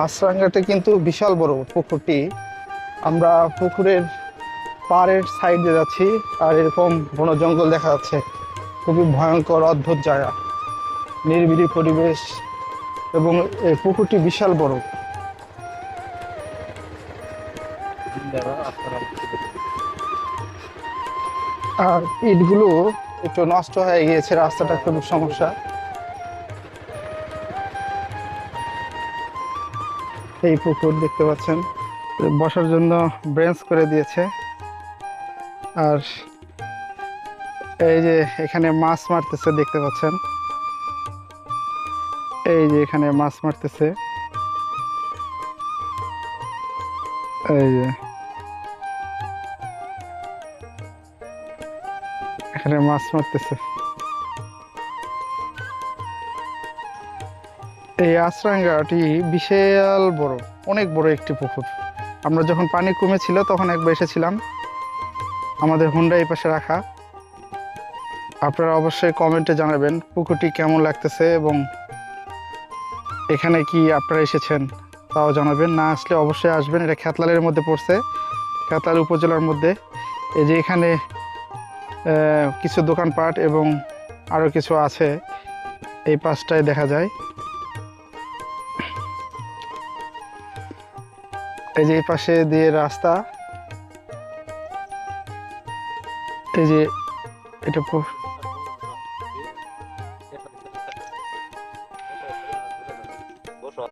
আশ্রাঙ্গাতে কিন্তু বিশাল বড় পুকুরটি। আমরা পুকুরের পাড়ের সাইডে যাচ্ছি আর এরকম বন জঙ্গল দেখা যাচ্ছে। খুবই ভয়ঙ্কর, অদ্ভুত জায়গা। নিরিবিলি পরিবেশ এবং এই পুকুরটি বিশাল বড়। আর ইটগুলো একটু নষ্ট হয়ে গিয়েছে, রাস্তাটা খুব সমস্যা। এই পুকুর দেখতে পাচ্ছেন। বসার জন্য ব্রেঞ্চ করে দিয়েছে। আর এই যে এখানে মাছ মারতেছে দেখতে পাচ্ছেন। এই যে এখানে মাছ মারতেছে। এই যে। এখানে মাছ মারতেছে। এই আশ্রাঙ্গাটি বিশাল বড়, অনেক বড় একটি পুকুর। আমরা যখন পানি কমেছিল তখন একবার এসেছিলাম। আমাদের হুন্ডা এই পাশে রাখা। আপনারা অবশ্যই কমেন্টে জানাবেন পুকুরটি কেমন লাগতেছে এবং এখানে কি আপনারা এসেছেন তাও জানাবেন। না আসলে অবশ্যই আসবেন, এটা খ্যাতলালের মধ্যে পড়ছে খ্যাতলাল উপজেলার মধ্যে। এই যে এখানে কিছু দোকানপাট এবং আরও কিছু আছে। এই পাশটায় দেখা যায়। এই যে এই পাশে দিয়ে রাস্তা। এই যে এটা